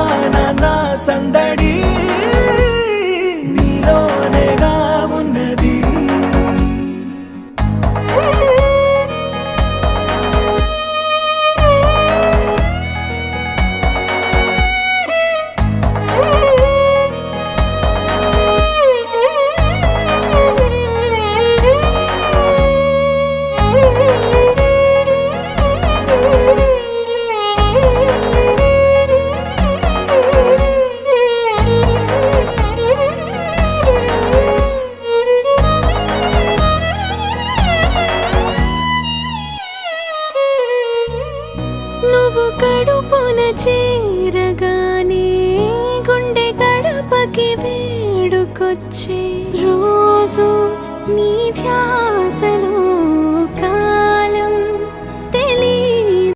అమ్మా కడుపున చేరగానే గుండె గడపకి వేడుకొచ్చే రోజు నీ ధ్యాసలు